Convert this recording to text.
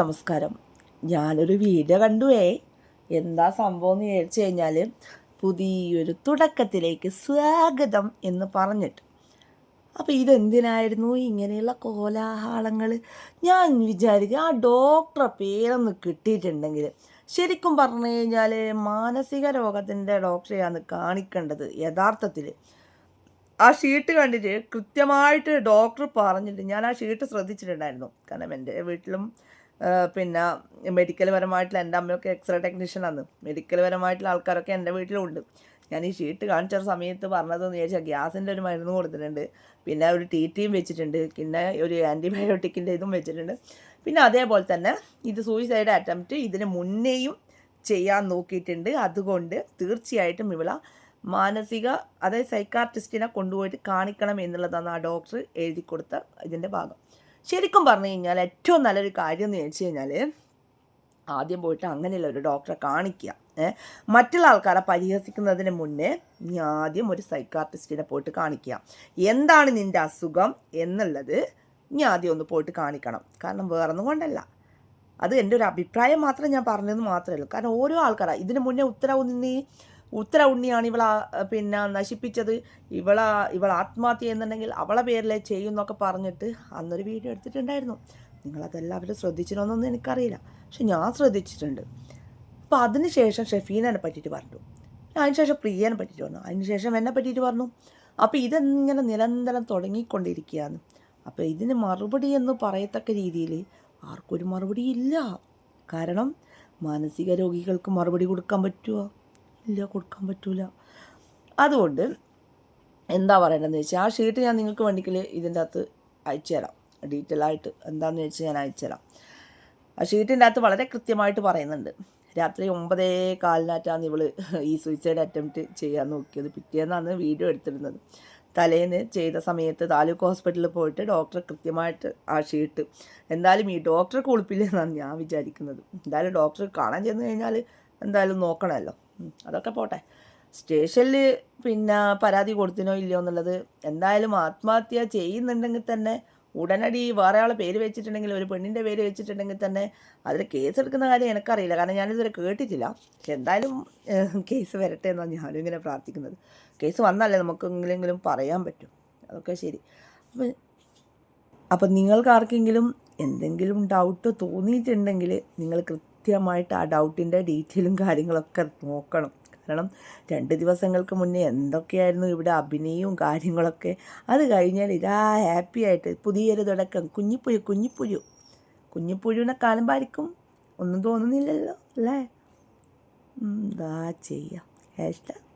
നമസ്കാരം. ഞാനൊരു വീഡിയോ കണ്ടുവേ. എന്താ സംഭവം എന്ന് വിചാരിച്ചു കഴിഞ്ഞാൽ പുതിയൊരു തുടക്കത്തിലേക്ക് സ്വാഗതം എന്ന് പറഞ്ഞിട്ട്. അപ്പോൾ ഇതെന്തിനായിരുന്നു? ഇങ്ങനെയുള്ള കോലാഹലങ്ങൾ ഞാൻ വിചാരിക്കുക ആ ഡോക്ടറെ പേരൊന്ന് കിട്ടിയിട്ടുണ്ടെങ്കിൽ ശരിക്കും പറഞ്ഞു കഴിഞ്ഞാൽ മാനസിക രോഗത്തിന്റെ ഡോക്ടറെയാണ് കാണിക്കേണ്ടത് യഥാർത്ഥത്തിൽ ആ ഷീട്ട് കണ്ടിട്ട് കൃത്യമായിട്ട് ഡോക്ടർ പറഞ്ഞിട്ട് ഞാൻ ആ ഷീട്ട് ശ്രദ്ധിച്ചിട്ടുണ്ടായിരുന്നു. കാരണം എന്റെ വീട്ടിലും പിന്നെ മെഡിക്കൽ പരമായിട്ടുള്ള എന്റെ അമ്മയൊക്കെ എക്സ്റേ ടെക്നീഷ്യനാണ് മെഡിക്കൽ പരമായിട്ടുള്ള ആൾക്കാരൊക്കെ എന്റെ വീട്ടിലുണ്ട്. ഞാൻ ഈ ഷീറ്റ് കാണിച്ച സമയത്ത് പറഞ്ഞതെന്ന് ചോദിച്ചാൽ ഗ്യാസിന്റെ ഒരു മരുന്ന് കൊടുത്തിട്ടുണ്ട്. പിന്നെ ഒരു ടി ടിയും വെച്ചിട്ടുണ്ട്. പിന്നെ ഒരു ആന്റിബയോട്ടിക്കിന്റെ ഇതും വെച്ചിട്ടുണ്ട്. പിന്നെ അതേപോലെ തന്നെ ഇത് സൂയിസൈഡ് അറ്റംപ്റ്റ് ഇതിന് മുന്നേയും ചെയ്യാൻ നോക്കിയിട്ടുണ്ട്. അതുകൊണ്ട് തീർച്ചയായിട്ടും ഇവള മാനസിക അതായത് സൈക്കാർട്ടിസ്റ്റിനെ കൊണ്ടുപോയിട്ട് കാണിക്കണം എന്നുള്ളതാണ് ആ ഡോക്ടർ എഴുതി കൊടുത്ത ഇതിന്റെ ഭാഗം. ശരിക്കും പറഞ്ഞു കഴിഞ്ഞാൽ ഏറ്റവും നല്ലൊരു കാര്യം എന്ന് ചോദിച്ചു കഴിഞ്ഞാൽ ആദ്യം പോയിട്ട് അങ്ങനെയുള്ള ഒരു ഡോക്ടറെ കാണിക്കുക. മറ്റുള്ള ആൾക്കാരെ പരിഹസിക്കുന്നതിന് മുന്നേ നീ ആദ്യം ഒരു സൈക്കാർട്ടിസ്റ്റിനെ പോയിട്ട് കാണിക്കുക. എന്താണ് നിന്റെ അസുഖം എന്നുള്ളത് നീ ആദ്യം ഒന്ന് പോയിട്ട് കാണിക്കണം. കാരണം വേറൊന്നും കൊണ്ടല്ല. അത് എന്റെ ഒരു അഭിപ്രായം മാത്രം ഞാൻ പറഞ്ഞതെന്ന് മാത്രമേ ഉള്ളൂ. കാരണം ഓരോ ആൾക്കാരാണ് ഇതിന് മുന്നേ ഉത്തരവ് ഉണ്ണി ഉത്തര ഉണ്ണിയാണ് ഇവളെ പിന്നെ നശിപ്പിച്ചത്. ഇവളെ ഇവൾ ആത്മഹത്യ ചെയ്യുന്നുണ്ടെങ്കിൽ അവളെ പേരിലെ ചെയ്യുന്നൊക്കെ പറഞ്ഞിട്ട് അന്നൊരു വീഡിയോ എടുത്തിട്ടുണ്ടായിരുന്നു. നിങ്ങളതെല്ലാവരും ശ്രദ്ധിച്ചിരുന്നൊന്നും എനിക്കറിയില്ല. പക്ഷെ ഞാൻ ശ്രദ്ധിച്ചിട്ടുണ്ട്. അപ്പോൾ അതിന് ശേഷം ഷെഫീനെ പറ്റിയിട്ട് പറഞ്ഞു. അതിന് ശേഷം പ്രിയനെ പറ്റിയിട്ട് പറഞ്ഞു. അതിന് ശേഷം എന്നെ പറ്റിയിട്ട് പറഞ്ഞു. അപ്പോൾ ഇതെങ്ങനെ നിരന്തരം തുടങ്ങിക്കൊണ്ടിരിക്കുകയാണ്? അപ്പോൾ ഇതിന് മറുപടി എന്ന് പറയത്തക്ക രീതിയിൽ ആർക്കൊരു മറുപടി ഇല്ല കാരണം മാനസിക രോഗികൾക്ക് മറുപടി കൊടുക്കാൻ പറ്റുമോ ഇല്ല കൊടുക്കാൻ പറ്റൂല. അതുകൊണ്ട് എന്താ പറയേണ്ടതെന്ന് വെച്ചാൽ ആ ഷീറ്റ് ഞാൻ നിങ്ങൾക്ക് വേണ്ടിക്കൽ ഇതിന്റെ അകത്ത് അയച്ചു തരാം. ഡീറ്റെയിൽ ആയിട്ട് എന്താണെന്ന് വെച്ചാൽ ഞാൻ അയച്ചു തരാം. ആ ഷീറ്റിന്റെ അകത്ത് വളരെ കൃത്യമായിട്ട് പറയുന്നുണ്ട്. രാത്രി ഒമ്പതേ കാലിനാറ്റാണ് ഇവൾ ഈ സൂയിസൈഡ് അറ്റംപ്റ്റ് ചെയ്യാൻ നോക്കിയത്. പിറ്റേന്നാണ് വീഡിയോ എടുത്തിരുന്നത്. തലേന്ന് ചെയ്ത സമയത്ത് താലൂക്ക് ഹോസ്പിറ്റലിൽ പോയിട്ട് ഡോക്ടർ കൃത്യമായിട്ട് ആ ഷീട്ട് എന്തായാലും ഈ ഡോക്ടറെ കുളിപ്പില്ലെന്നാണ് ഞാൻ വിചാരിക്കുന്നത്. എന്തായാലും ഡോക്ടർ കാണാൻ ചെന്ന് കഴിഞ്ഞാൽ എന്തായാലും നോക്കണമല്ലോ. അതൊക്കെ പോട്ടെ. സ്റ്റേഷനിൽ പിന്നെ പരാതി കൊടുത്തിനോ ഇല്ലയോ എന്നുള്ളത് എന്തായാലും ആത്മഹത്യ ചെയ്യുന്നുണ്ടെങ്കിൽ തന്നെ ഉടനടി വേറെ ആളെ പേര് വെച്ചിട്ടുണ്ടെങ്കിൽ ഒരു പെണ്ണിന്റെ പേര് വെച്ചിട്ടുണ്ടെങ്കിൽ തന്നെ അതിൽ കേസ് എടുക്കുന്ന കാര്യം എനിക്കറിയില്ല. കാരണം ഞാനിതുവരെ കേട്ടിട്ടില്ല. പക്ഷെ എന്തായാലും കേസ് വരട്ടെ എന്നാണ് ഞാനും ഇങ്ങനെ പ്രാർത്ഥിക്കുന്നത്. കേസ് വന്നല്ലേ നമുക്ക് എങ്കിലെങ്കിലും പറയാൻ പറ്റും. അതൊക്കെ ശരി. അപ്പം അപ്പം നിങ്ങൾക്ക് ആർക്കെങ്കിലും എന്തെങ്കിലും ഡൗട്ട് തോന്നിയിട്ടുണ്ടെങ്കിൽ നിങ്ങൾ കൃത്യമായിട്ട് ആ ഡൗട്ടിന്റെ ഡീറ്റെയിലും കാര്യങ്ങളൊക്കെ നോക്കണം. കാരണം രണ്ട് ദിവസങ്ങൾക്ക് മുന്നേ എന്തൊക്കെയായിരുന്നു ഇവിടെ അഭിനയവും കാര്യങ്ങളൊക്കെ. അത് കഴിഞ്ഞാൽ ഇതാ ഹാപ്പി ആയിട്ട് പുതിയൊരു തുടക്കം. കുഞ്ഞിപ്പുഴു കുഞ്ഞിപ്പുഴു. കുഞ്ഞിപ്പുഴുവിനെ കാണുമ്പോഴായിരിക്കും ഒന്നും തോന്നുന്നില്ലല്ലോ അല്ലേ? എന്താ ചെയ്യുക ഹാഷ്ടാഗ്